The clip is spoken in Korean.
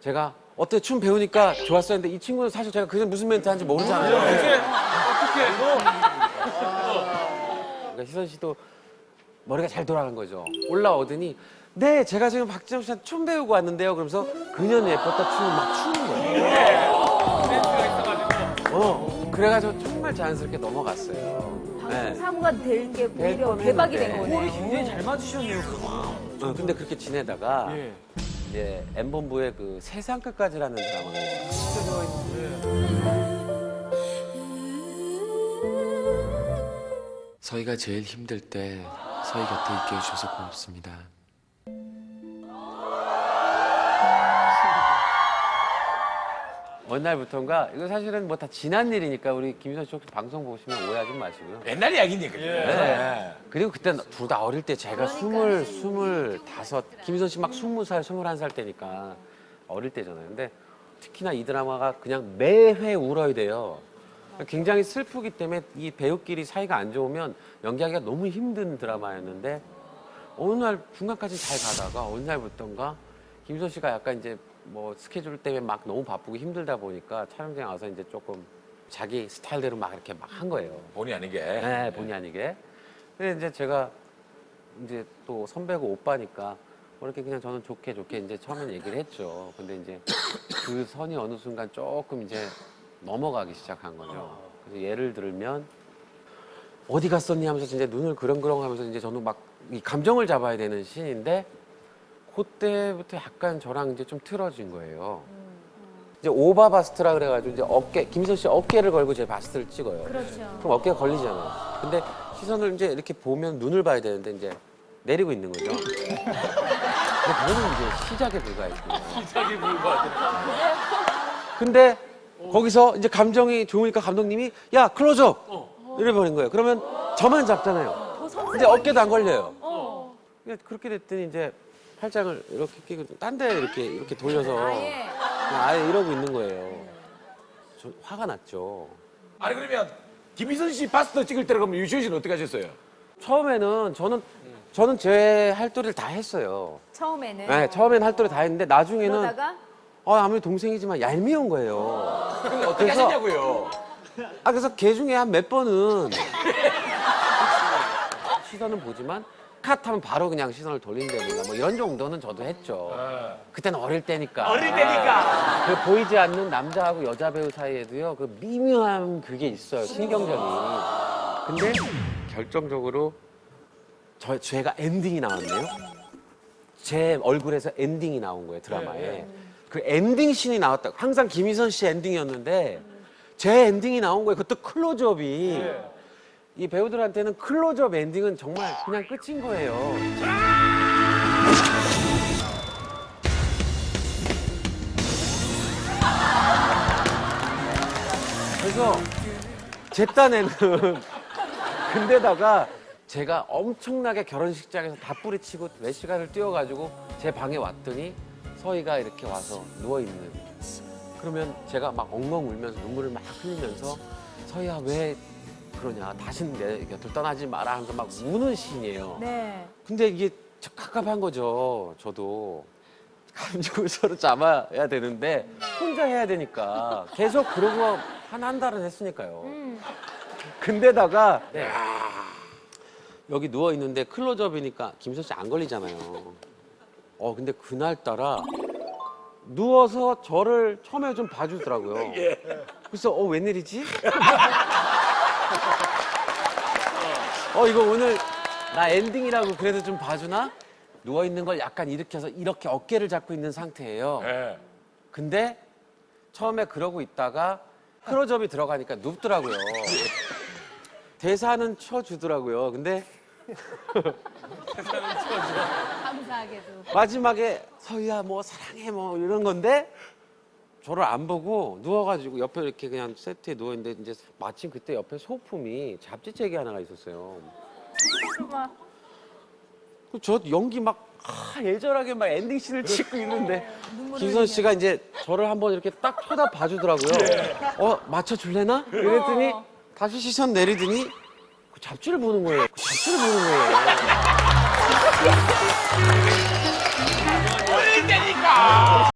제가 어때 춤 배우니까 좋았어 했는데 이 친구는 사실 제가 그게 무슨 멘트 하는지 모르잖아요. 그러니까 희선 씨도 머리가 잘 돌아간 거죠. 올라오더니 네 제가 지금 박진영 씨한테 춤 배우고 왔는데요. 그러면서 그년 예뻤다 춤을 막 추는 거예요. 어 그래가지고 정말 자연스럽게 넘어갔어요. 네. 사고가 될게될 오히려 뻔 대박이 했는데. 된 거네. 굉장히 잘 맞으셨네요. 어, 근데 그렇게 지내다가 예. 이제 엠본부의 그 세상 끝까지라는 드라마가 있어요. 서희가 제일 힘들 때 서희 곁에 있게 해주셔서 고맙습니다. 어느 날부터인가 이거 사실은 뭐 다 지난 일이니까 우리 김희선 씨 혹시 방송 보시면 오해하지 마시고요. 옛날 이야기니까. 그죠? 네. 그리고 그때 둘 다 어릴 때 제가 스물 스물 다섯 김희선 씨 막 스무 살 스물한 살 때니까 어릴 때잖아요. 근데 특히나 이 드라마가 그냥 매회 울어야 돼요. 굉장히 슬프기 때문에 이 배우끼리 사이가 안 좋으면 연기하기가 너무 힘든 드라마였는데 어느 날 중간까지 잘 가다가 어느 날부터인가 김희선 씨가 약간 이제 뭐 스케줄 때문에 막 너무 바쁘고 힘들다 보니까 촬영장에 와서 이제 조금 자기 스타일대로 막 이렇게 막 한 거예요. 본의 아니게. 네, 본의 아니게. 근데 이제 제가 이제 또 선배고 오빠니까 뭐 이렇게 그냥 저는 좋게 좋게 이제 처음엔 얘기를 했죠. 근데 이제 그 선이 어느 순간 조금 이제 넘어가기 시작한 거죠. 그래서 예를 들면 어디 갔었니 하면서 이제 눈을 그렁그렁 하면서 이제 저는 막 이 감정을 잡아야 되는 신인데 그때부터 약간 저랑 이제 좀 틀어진 거예요. 이제 오바 바스트라 그래가지고 이제 어깨 김희선 씨 어깨를 걸고 제 바스트를 찍어요. 그렇죠. 그럼 어깨가 걸리잖아요. 근데 시선을 이제 이렇게 보면 눈을 봐야 되는데 이제 내리고 있는 거죠. 근데 그거는 이제 시작에 불과했고. 시작이 불과하더라. 근데 거기서 이제 감정이 좋으니까 감독님이 야 클로즈업 이래 버린 거예요. 그러면 저만 잡잖아요. 근데 어깨도 안 걸려요. 근데 그렇게 됐더니 이제 팔짱을 이렇게 끼고 딴 데 이렇게 이렇게 돌려서 그냥 아예 이러고 있는 거예요. 저 화가 났죠. 아니 그러면 김희선 씨 파스터 찍을 때로 그러면 유시현 씨는 어떻게 하셨어요? 처음에는 저는 저는 제 할 도리를 다 했어요. 처음에는. 네, 처음엔 할 도리 다 했는데 나중에는 그러다가 어, 아무리 동생이지만 얄미운 거예요. 근데 어떻게 그래서- 하셨냐고요? 아 그래서 개 중에 한 몇 번은 시선은 보지만 컷하면 바로 그냥 시선을 돌린다든가 뭐 이런 정도는 저도 했죠. 그때는 어릴 때니까. 어릴 때니까. 그 보이지 않는 남자하고 여자 배우 사이에도요 그 미묘한 그게 있어요 신경전이. 근데 결정적으로 저 제가 엔딩이 나왔네요. 제 얼굴에서 엔딩이 나온 거예요 드라마에. 그 엔딩 씬이 나왔다. 항상 김희선 씨 엔딩이었는데 제 엔딩이 나온 거예요. 그것도 클로즈업이. 이 배우들한테는 클로즈업 엔딩은 정말 그냥 끝인 거예요. 그래서 제 딴에는 근데다가 제가 엄청나게 결혼식장에서 다 뿌리치고 몇 시간을 뛰어가지고 제 방에 왔더니 서희가 이렇게 와서 누워있는 그러면 제가 막 엉엉 울면서 눈물을 막 흘리면서 서희야 왜 그러냐 다시는 내 곁을 떠나지 마라 하면서 막 우는 시인이에요 네. 근데 이게 저- 갑갑한 거죠 저도 감정을 서로 잡아야 되는데 혼자 해야 되니까 계속 그러고 한 한 달은 했으니까요 근데다가 네. 여기 누워 있는데 클로즈업이니까 김선 씨 안 걸리잖아요. 어 근데 그날 따라 누워서 저를 처음에 좀 봐주더라고요. 그래서 어 웬일이지? 어 이거 오늘 나 엔딩이라고 그래도 좀 봐주나? 누워 있는 걸 약간 일으켜서 이렇게 어깨를 잡고 있는 상태예요. 예. 근데 처음에 그러고 있다가 클로즈업이 들어가니까 눕더라고요. 대사는 쳐주더라고요. 근데 감사하게도. 마지막에 서희야 뭐 사랑해 뭐 이런 건데 저를 안 보고 누워가지고 옆에 이렇게 그냥 세트에 누워 있는데 이제 마침 그때 옆에 소품이 잡지책이 하나가 있었어요. 그 저 연기 막 아, 예절하게 막 엔딩 씬을 찍고 있는데 김선 씨가 이제 저를 한번 이렇게 딱 쳐다 봐주더라고요. 어 맞춰줄래나? 이랬더니 다시 시선 내리더니 그 잡지를 보는 거예요. 그 잡지를 보는 거예요.